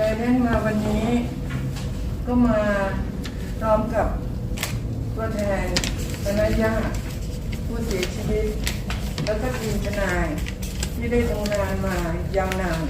เออเล่นมาวันนี้ก็มาพร้อมกับตัวแทนคณะญาติผู้เสียชีวิต แล้วก็ทีมทนายที่ได้ทำงานมายาวนาน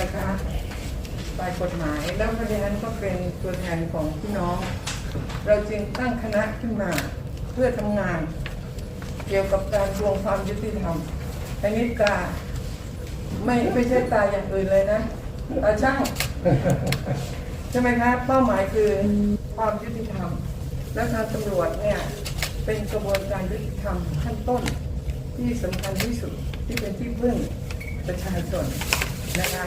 นะคะฝ่ายกฎหมาย แล้วประเด็นนั้นก็เป็นตัวแทนของพี่น้อง เราจึงตั้งคณะขึ้นมาเพื่อทำงาน เกี่ยวกับการทวงความยุติธรรมอันนี้ตราไม่ไม่ใช่ตายอย่างอื่นเลยนะ ตาช่างใช่ไหมครับเป้าหมายคือความยุติธรรม และทางตำรวจเนี่ยเป็นกระบวนการยุติธรรมขั้นต้นที่สำคัญที่สุดที่เป็นที่พึ่งประชาชนนะคะ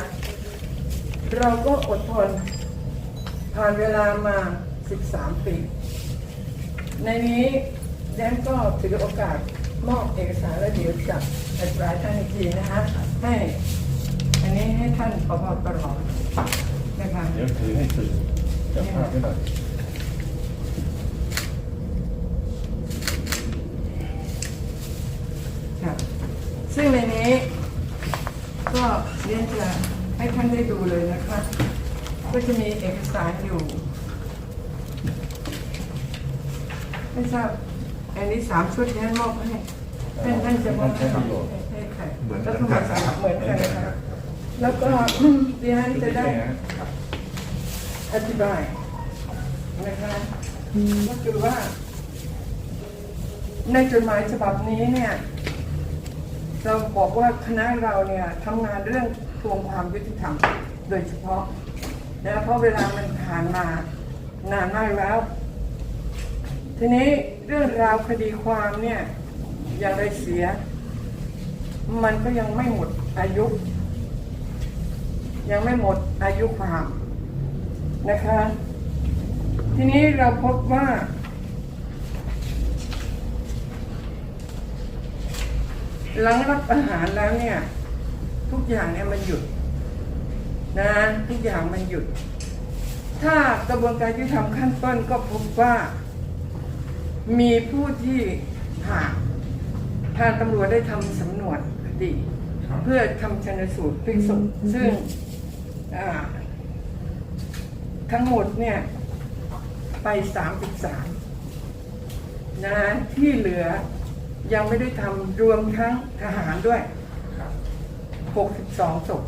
เราก็อดทนผ่านเวลามา 13 ปี ในนี้แดนก็ถือโอกาสมอบเอกสารและเดี๋ยวจะอธิบายท่านอีกทีนะคะให้ นนี้ให้ท่านพบตรนะคะเดี๋ยวถือให้สื่อจับภาพไว้หน่อยครับซึ่งในนี้ ก็เรียนจะให้ท่านได้ดูเลยนะคะ ก็จะมีเอกสารอยู่ ไม่ทราบอันนี้สามชุดที่ท่านมอบให้ท่านท่านจะมอบให้ให้ใครเหมือนแล้วกัก็นมาสามเหมือนกันนะครับ แล้วก็ดิฉันจะได้อธิบายนะคะก็คือว่า ในจดหมายฉบับนี้เนี่ย เราบอกว่าคณะเราเนี่ยทำงานเรื่องทวงความยุติธรรมโดยเฉพาะนะเพราะเวลามันผ่านมานานมากแล้ว ทีนี้เรื่องราวคดีความเนี่ยอย่างไรเสีย มันก็ยังไม่หมดอายุ ยังไม่หมดอายุความนะคะ ทีนี้เราพบว่า หลังรับประหารแล้วเนี่ย ทุกอย่างเนี่ยมันหยุดนะทุกอย่างมันหยุด ถ้ากระบวนการยุติธรรมขั้นต้นก็พบว่า มีผู้ที่ผ่านทางตำรวจได้ทำสำนวนคดี เพื่อทำชนสูตรพลิกศพซึ่งอ่า ทั้งหมดเนี่ย ไปสามสิบสามนะที่เหลือยังไม่ได้ทำรวมทั้งทหารด้วยหกสิบสองศพ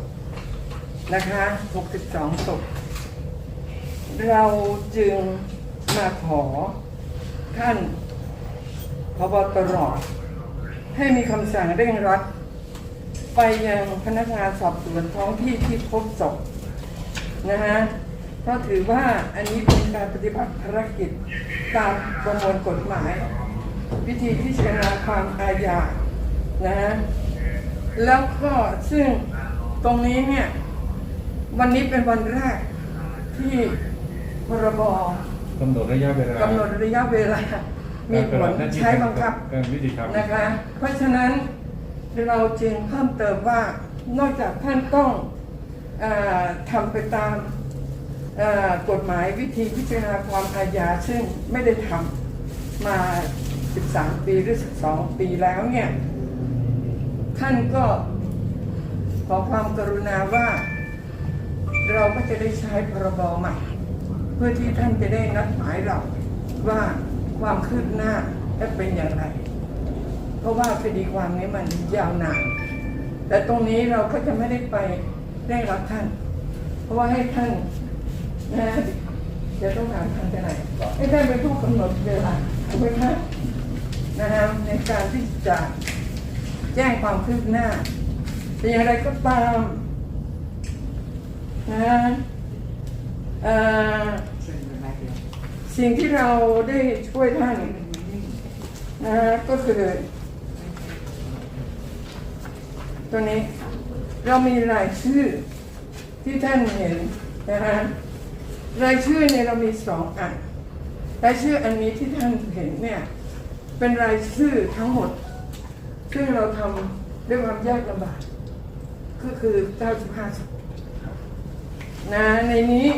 นะคะหกสิบสองศพเราจึงมาขอท่านพบตรให้มีคำสั่งเร่งรัดไปยังพนักงานสอบสวนท้องที่ที่พบศพ นะฮะเพราะถือว่าอันนี้เป็นการปฏิบัติภารกิจตามประมวลกฎหมาย วิธีพิจารณาความอาญานะฮะแล้วก็ซึ่งตรงนี้เนี่ย วันนี้เป็นวันแรกที่พรบกำหนดระยะเวลากำหนดระยะเวลา มีผลใช้บังคับการวิธีทำนะคะ เพราะฉะนั้นเราจึงเพิ่มเติมว่านอกจากท่านต้องเออ ทำไปตามกฎหมายวิธีพิจารณาความอาญาซึ่งไม่ได้ทำมา 13 ปีหรือ 12 ปีแล้วเนี่ยท่านก็ขอความกรุณาว่าเราก็จะได้ใช้พรบใหม่ เพื่อที่ท่านจะได้นัดหมายเราว่าความคืบหน้าจะเป็นอย่างไร เพราะว่าคดีความนี้มันยาวนาน แต่ตรงนี้เราก็จะไม่ได้ไป เร่งรัดท่าน เพราะว่าให้ท่านนะจะต้องถามท่านจะไหนให้ท่านเป็นผู้กำหนดเวลาถูกไหมคะนะฮะในการที่จะแจ้งความคืบหน้าแต่อย่างไรก็ตามนะเอ่อสิ่งที่เราได้ช่วยท่านนะฮะก็คือตัวนี้ เรามีรายชื่อที่ท่านเห็นนะฮะรายชื่อเนี่ยเรามีสองอันรายชื่ออันนี้ที่ท่านเห็นเนี่ยเป็นรายชื่อทั้งหมด ซึ่งเราทำด้วยความยากลำบากก็คือ95ศพนะในนี้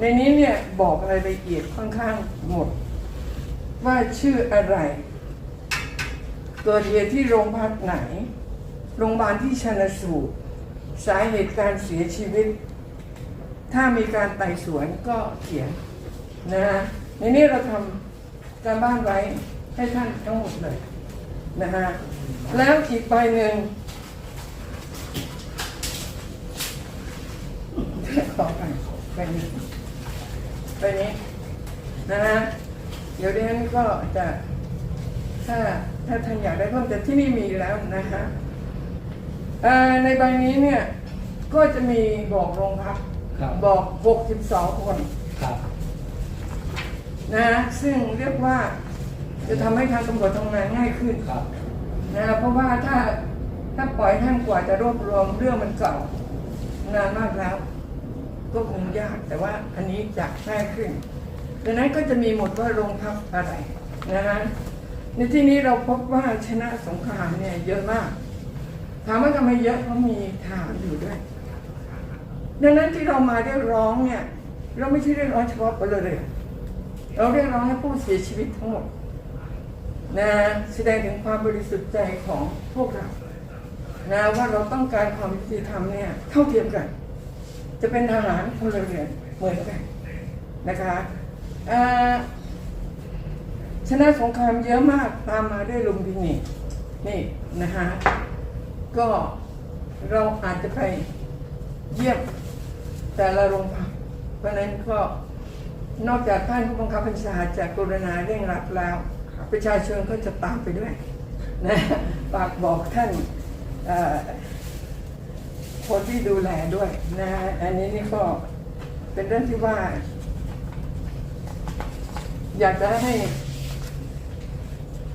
ในนี้เนี่ยบอกรายละเอียดค่อนข้างหมด ว่าชื่ออะไร เกิดเหตุที่โรงพักไหน โรงพยาบาลที่ชนสูตร สาเหตุการเสียชีวิต ถ้ามีการไต่สวนก็เขียนนะฮะในนี้เราทำการบ้านไว้ให้ท่านทั้งหมดเลยนะฮะแล้วอีกใบหนึ่งต่อไปไปนี้ไปนี้นะฮะเดี๋ยวดิฉันก็จะถ้าถ้าท่านอยากได้เพิ่มแต่ที่นี่มีแล้วนะฮะ เอ่อในใบนี้เนี่ยก็จะมีบอกโรงพักครับ บอก 62 คนครับนะฮะซึ่งเรียกว่าจะทำให้ทางตำรวจทำงานง่ายขึ้นครับ นะเพราะว่าถ้าถ้าปล่อยท่านกว่าจะรวบรวมเรื่องมันเก่านานมากแล้ว ก็คงยากแต่ว่าอันนี้จะง่ายขึ้นดังนั้นก็จะมีหมดว่าโรงพักอะไรนะฮะในที่นี้เราพบว่าชนะสงครามเนี่ยเยอะมาก ถามว่าทำไมเยอะเพราะมีทหารอยู่ด้วย ดังนั้นที่เรามาเรียกร้องเนี่ย เราไม่ใช่เรียกร้องเฉพาะพลเรือนเราเรียกร้องให้ผู้เสียชีวิตทั้งหมดนะแสดงถึงความบริสุทธิ์ใจของพวกเรานะว่าเราต้องการความยุติธรรมเนี่ยเท่าเทียมกัน จะเป็นทหารพลเรือนเหมือนกันนะคะชนะสงครามเยอะมากตามมาด้วยลุมพินีนี่นะคะ ก็เราอาจจะไปเยี่ยมแต่ละโรงพักเพราะนั้นก็นอกจากท่านผู้บังคับบัญชาจะกรุณาเร่งรัดแล้ว ประชาชนก็จะตามไปด้วยนะฝากบอกท่านคนที่ดูแลด้วยนะอันนี้นี่ก็เป็นเรื่องที่ว่า อยากจะให้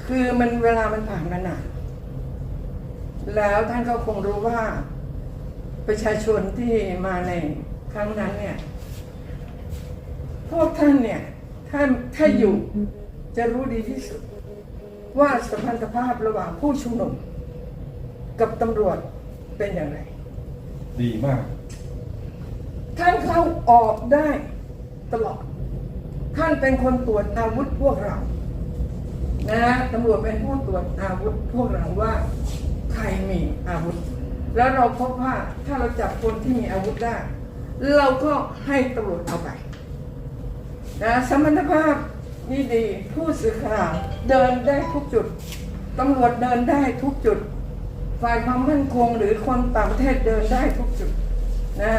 คือมันเวลามันผ่านมานาน แล้วท่านก็คงรู้ว่าประชาชนที่มาในครั้งนั้นเนี่ย พวกท่านเนี่ยถ้าถ้าอยู่จะรู้ดีที่สุด ว่าสัมพันธภาพระหว่างผู้ชุมนุมกับตำรวจเป็นอย่างไร ดีมาก ท่านเข้าออกได้ตลอด ท่านเป็นคนตรวจอาวุธพวกเรา นะตำรวจเป็นผู้ตรวจอาวุธพวกเราว่าใครมีอาวุธ แล้วเราพบว่าถ้าเราจับคนที่มีอาวุธได้ เราก็ให้ตำรวจเอาไปนะสมรรถภาพนี่ดีผู้สื่อข่าวเดินได้ทุกจุดตำรวจเดินได้ทุกจุด ฝ่ายความมั่นคงหรือคนต่างประเทศเดินได้ทุกจุดนะ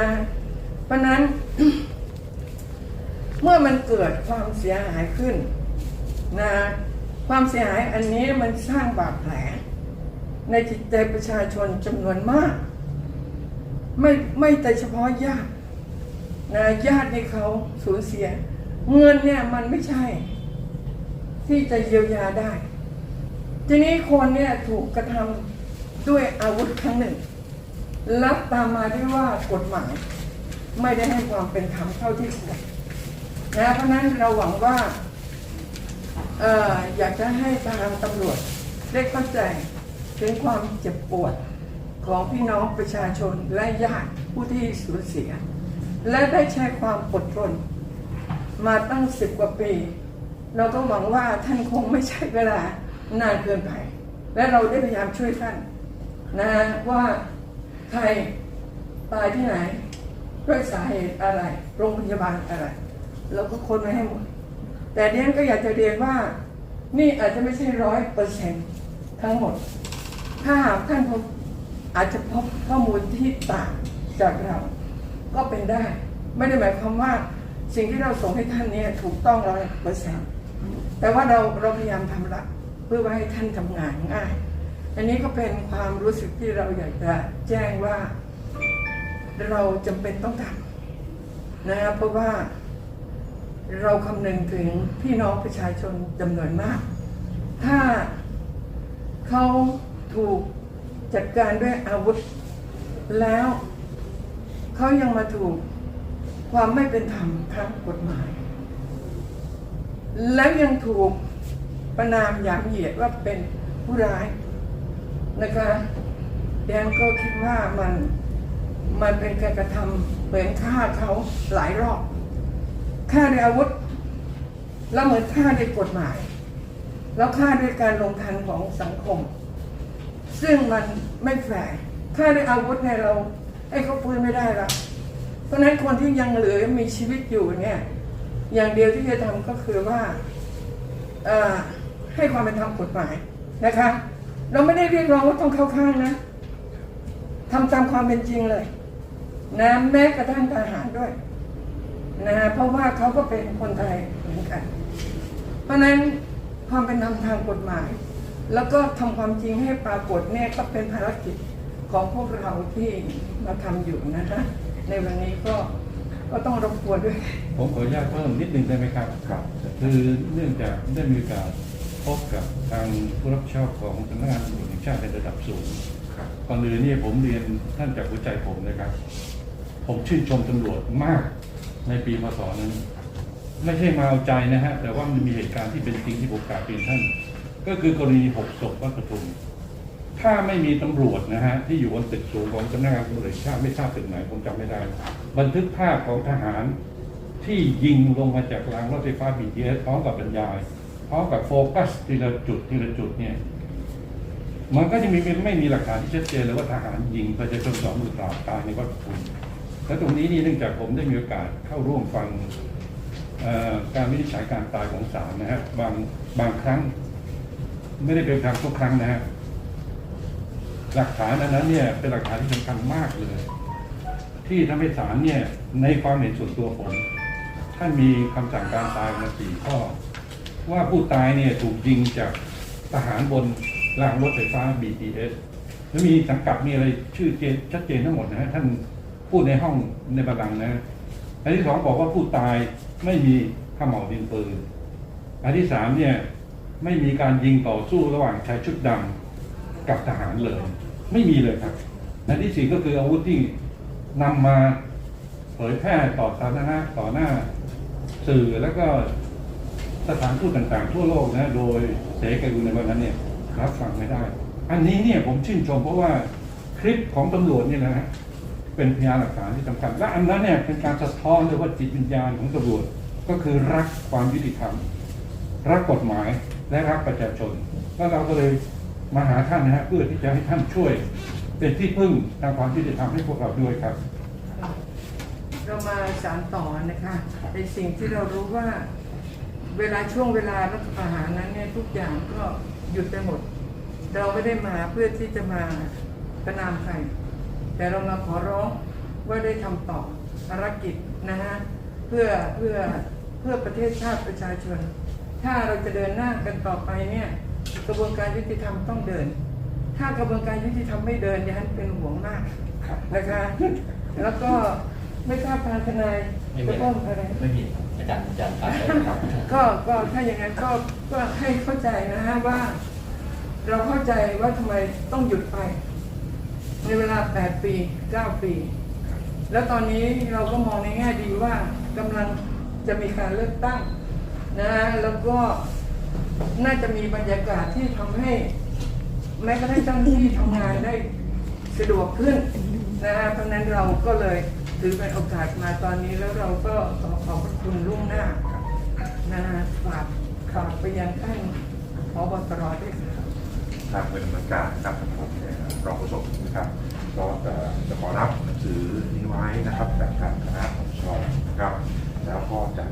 เพราะฉะนั้นเมื่อมันเกิดความเสียหายขึ้นนะความเสียหายอันนี้มันสร้างบาดแผล ในจิตใจประชาชนจำนวนมาก ไม่ไม่แต่เฉพาะญาตินะญาติในเขาสูญเสีย เงินเนี่ยมันไม่ใช่ ที่จะเยียวยาได้ ทีนี้คนเนี่ยถูกกระทำด้วยอาวุธครั้งหนึ่ง รับตามมาด้วยว่ากฎหมาย ไม่ได้ให้ความเป็นธรรมเท่าที่ควรนะเพราะนั้นเราหวังว่าอออยากจะให้ทางตำรวจได้เข้าใจ ถึงความเจ็บปวดของพี่น้องประชาชนและญาติผู้ที่สูญเสีย และได้ใช้ความอดทน มาตั้งสิบกว่าปี เราก็หวังว่าท่านคงไม่ใช้เวลานานเกินไป และเราได้พยายามช่วยท่านนะว่าใครตายที่ไหนด้วยสาเหตุอะไร โรงพยาบาลอะไร เราก็ค้นไว้ให้หมด แต่เนี้ยก็อยากจะเรียนว่า นี่อาจจะไม่ใช่ร้อยเปอร์เซ็นทั้งหมด ถ้าหากท่านพบอาจจะพบข้อมูลที่ต่างจากเรา ก็เป็นได้ ไม่ได้หมายความว่าสิ่งที่เราส่งให้ท่านเนี่ยถูกต้องร้อยเปอร์เซ็นต์แต่ว่าเราเราพยายามทำละเพื่อว่าให้ท่านทำงานง่าย อันนี้ก็เป็นความรู้สึกที่เราอยากจะแจ้งว่า เราจำเป็นต้องทำนะครับเพราะว่าเราคำนึงถึงพี่น้องประชาชนจำนวนมาก ถ้าเขา ถูกจัดการด้วยอาวุธ แล้วเขายังมาถูกความไม่เป็นธรรมทางกฎหมาย แล้วยังถูกประนามหยามเหยียดว่าเป็นผู้ร้ายนะคะแดนก็คิดว่ามันมันเป็นการกระทำเหมือนฆ่าเขาหลายรอบฆ่าด้วยอาวุธ แล้วเหมือนฆ่าด้วยกฎหมาย แล้วฆ่าด้วยการลงทันของสังคม ซึ่งมันไม่แฝงฆ่าด้วยอาวุธเนี่ยเราให้เขาฟื้นไม่ได้ละเพราะฉะนั้นคนที่ยังเหลือมีชีวิตอยู่เนี่ย อย่างเดียวที่จะทำก็คือว่าให้ความเป็นธรรมกฎหมายนะคะ เราไม่ได้เรียกร้องว่าต้องเข้าข้างนะทำตามความเป็นจริงเลยนะแม้กระทั่งทหารด้วยนะเพราะว่าเขาก็เป็นคนไทยเหมือนกัน เพราะนั้นความเป็นธรรมทางกฎหมาย แล้วก็ทำความจริงให้ปรากฏเนี่ยก็เป็นภารกิจของพวกเราที่มาทำอยู่นะคะ ในวันนี้ก็ก็ต้องรบกวนด้วย ผมขออนุญาตเพิ่มนิดนึงได้ไหมครับครับคือเนื่องจากได้มีโอกาสพบกับทางผู้รับผิดชอบของสำนักงานตำรวจแห่งชาติในระดับสูงครับก่อนอื่นเนี่ยผมเรียนท่านจากหัวใจผมนะครับ ผมชื่นชมตำรวจมากในปีพศนั้น ไม่ใช่มาเอาใจนะฮะแต่ว่ามันมีเหตุการณ์ที่เป็นจริงที่ผมกราบเรียนท่าน ก็คือกรณีหกศพวัดปทุม ถ้าไม่มีตำรวจนะฮะที่อยู่บนตึกสูงของสำนักงานตำรวจแห่งชาติไม่ทราบตึกไหนผมจำไม่ได้ บันทึกภาพของทหารที่ยิงลงมาจากรางรถไฟฟ้า BTS พร้อมกับบรรยายพร้อมกับโฟกัสทีละจุดทีละจุดเนี่ยมันก็จะมีไม่มีหลักฐานที่ชัดเจนเลยว่าทหารยิงประชาชนสองหมื่นสามตายในวัดปทุมและตรงนี้นี่เนื่องจากผมได้มีโอกาสเข้าร่วมฟังการวินิจฉัยการตายของศาลนะฮะบางบางครั้ง ไม่ได้เป็นครั้งทุกครั้งนะฮะหลักฐานอันนั้นเนี่ยเป็นหลักฐานที่สำคัญมากเลย ที่ทำให้ศาลเนี่ยในความเห็นส่วนตัวผม ท่านมีคำสั่งการตายมาสี่ข้อ ว่าผู้ตายเนี่ยถูกยิงจากทหารบนรางรถไฟฟ้า BTS แล้วมีสังกัดมีอะไรชื่อเจนชัดเจนทั้งหมดนะฮะท่านพูดในห้องในบัลลังก์นะอันที่สองบอกว่าผู้ตายไม่มีข้าเหมาดินปืนอันที่สามเนี่ย ไม่มีการยิงต่อสู้ระหว่างชายชุดดำกับทหารเลย ไม่มีเลยครับอันที่สี่ก็คืออาวุธที่นำมาเผยแพร่ต่อสาธารณะต่อหน้าสื่อแล้วก็สถานทูตต่างๆ ทั่วโลกนะโดยเสกรุณในวันนั้นเนี่ยรับฟังไม่ได้ อันนี้เนี่ยผมชื่นชมเพราะว่าคลิปของตำรวจเนี่ยนะฮะเป็นพยานหลักฐานที่สำคัญและอันนั้นเนี่ยเป็นการสะท้อนเลยว่าจิตวิญญาณของตำรวจก็คือรักความยุติธรรม รักกฎหมายและรักประชาชน แล้วเราก็เลยมาหาท่านนะฮะเพื่อที่จะให้ท่านช่วย เป็นที่พึ่งทางความยุติธรรมให้พวกเราด้วยครับ เรามาสารต่อนะคะในสิ่งที่เรารู้ว่าเวลาช่วงเวลารัฐประหารนั้นเนี่ยทุกอย่างก็หยุดไปหมด เราไม่ได้มาเพื่อที่จะมาประนามใคร แต่เรามาขอร้องว่าได้ทำต่อภารกิจนะฮะเพื่อเพื่อเพื่อประเทศชาติประชาชน ถ้าเราจะเดินหน้ากันต่อไปเนี่ยกระบวนการยุติธรรมต้องเดิน ถ้ากระบวนการยุติธรรมไม่เดินดิฉันเป็นห่วงมากครับนะคะ แล้วก็ไม่ทราบทางทนายไม่จะมีเพิ่มอะไรไม่มีอาจารย์อาจารย์ตัดเลยครับก็ก็ถ้าอย่างนั้นก็ก็ให้เข้าใจนะฮะว่า เราเข้าใจว่าทำไมต้องหยุดไป ในเวลา 8 ปี 9 ปี แล้วตอนนี้เราก็มองในแง่ดีว่ากำลังจะมีการเลือกตั้ง นะแล้วก็น่าจะมีบรรยากาศที่ทำให้ แม้กระทั่งเจ้าหน้าที่ทำงานได้สะดวกขึ้นนะฮะเพราะฉะนั้นเราก็เลยถือเป็นโอกาสมาตอนนี้แล้วเราก็ขอขอบพระคุณล่วงหน้านะฮะฝากฝากไปยังท่านพบตรด้วยครับทางเป็นเหมือนการนะครับผมเนี่ยรองโฆษกนะครับก็จะจะขอรับหนังสือนี้ไว้นะครับจากทางคณะของชอนะครับ แล้วก็จะ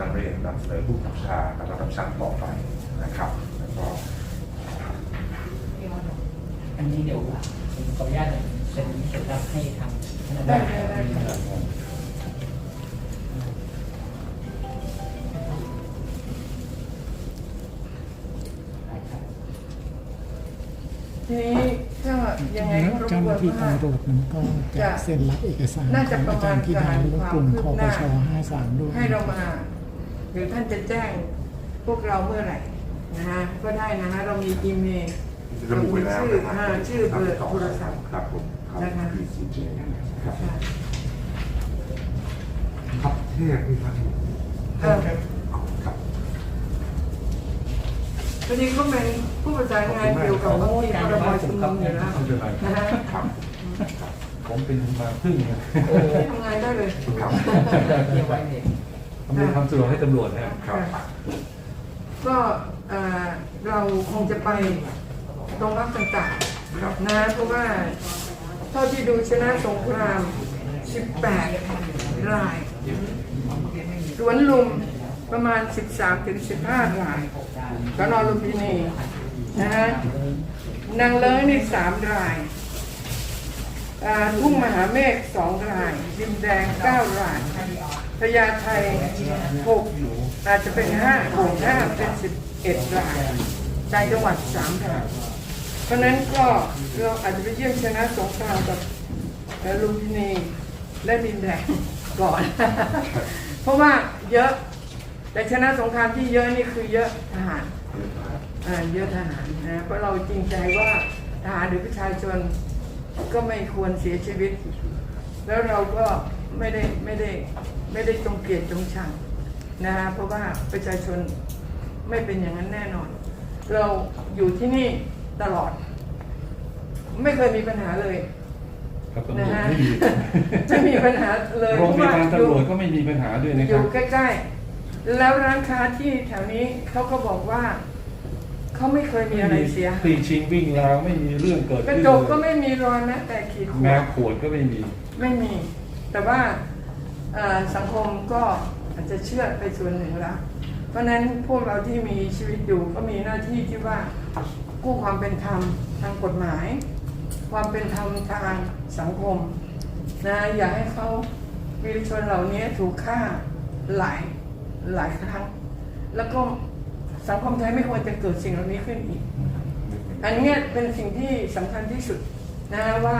นำเรียนนำเสนอผู้บังคับชากับระดับชั้นต่อไปนะครับแล้วก็อันนี้เดี๋ยวผมขออนุญาตเซ็นเสร็จรับให้ทางพนักได้งานได้ได้ครับทีนี้ถ้ายังไงก็รบเจ้ากหวน้านที่ว่าตำรวจมันก็จะเซ็นรับเอกสารน่าขจะองประอามาจารณย์พิดาการและความกลุ่มคืคบอหปน้าช53ด้วยให้เรามา หรือท่านจะแจ้งพวกเราเมื่อไหร่นะฮะก็ได้นะฮะเรามีอีเมล ระบุไว้แล้วชื่อนะคอ่ารับชื่อเบอร์โทรศัพท์ครับผมครับนะคะ PCJ ครับค่ะครับเทพพี่ครับเออครับพอดีเขาเป็นผู้ประสานงานเกี่ยวกับวัคซีนพรบชุมนุมอยู่แล้วไม่เป็นไรนะฮะครับผมเป็นมาพึ่งนะที่ทำงานได้เลย ครับเรียกไว้เลย อำนวยความสะดวกให้ตำรวจนะครับครับ ก็เอ่อเราคงจะไปตรงรับต่างครับ ๆนะเพราะว่าเท่าที่ดูชนะสงคราม 18 ราย สวนลุมประมาณ 13 ถึง 15 รายสนลุมพินีนะฮะนางเลิ้งนี่ 3 รายอ่าทุ่งมหาเมฆ 2 ราย ดินแดง 9 ราย พญาไท6อาจจะเป็น5โขง5เป็น11รายต่างจังหวัด3รายเพราะนั้นก็เราอาจจะไปเยี่ยมชนะสงครามกับลุมพินีและดินแดงก่อน เพราะว่าเยอะ แต่ชนะสงครามที่เยอะนี่คือเยอะทหารอ่าเยอะทหารนะเพราะเราจริงใจว่าทหารหรือประชาชนก็ไม่ควรเสียชีวิต แล้วเราก็ไม่ได้ไม่ได้ ไม่ได้จงเกลียดจงชังนะฮะเพราะว่าประชาชนไม่เป็นอย่างนั้นแน่นอน เราอยู่ที่นี่ตลอด ไม่เคยมีปัญหาเลยครับตำรนะวจฮะไม่มีไม่มีปัญหาเลยโรงพยาบาลเพะตำรวจอยู่ก็ไม่มีปัญหาด้วยนะอครัยู่บใกล้ๆ แล้วร้านค้าที่แถวนี้เขาก็บอกว่าเขาไม่เคยมีอะไรเสียหายตีชิงวิ่งราวไม่มีเรื่องเกิดกระขึ้นจกก็เลยไม่มีรอยแม้แต่ขีดข่แมวนวขวดก็ไม่มี ไม่มี แต่ว่าเอ่อ สังคมก็อาจจะเชื่อไปส่วนหนึ่งแล้ว เพราะนั้นพวกเราที่มีชีวิตอยู่ก็มีหน้าที่ที่ว่ากู้ความเป็นธรรมทางกฎหมาย ความเป็นธรรมทางสังคมนะอย่าให้เขาวีรชนเหล่านี้ถูกฆ่าหลายหลายครั้ง แล้วก็สังคมไทยไม่ควรจะเกิดสิ่งเหล่านี้ขึ้นอีก อันนี้เป็นสิ่งที่สำคัญที่สุดนะว่า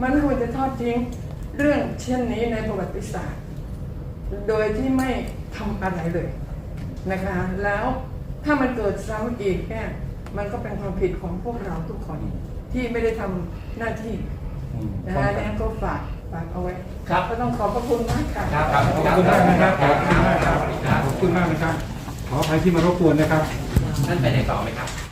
มันไม่ควรจะทอดทิ้ง เรื่องเช่นนี้ในประวัติศาสตร์ โดยที่ไม่ทำอะไรเลยนะคะ แล้วถ้ามันเกิดซ้ำอีกเนี่ยมันก็เป็นความผิดของพวกเราทุกคนที่ไม่ได้ทำหน้าที่อืมนะคะดังนั้นก็ฝากฝากเอาไว้ครับก็ต้องขอบพระคุณมากค่ะครับครับขอบคุณมากนะครับขอบคุณมากครับขอบคุณมากนะครับขออภัยที่มารบกวนนะครับท่านไปไหนต่อไหมครับ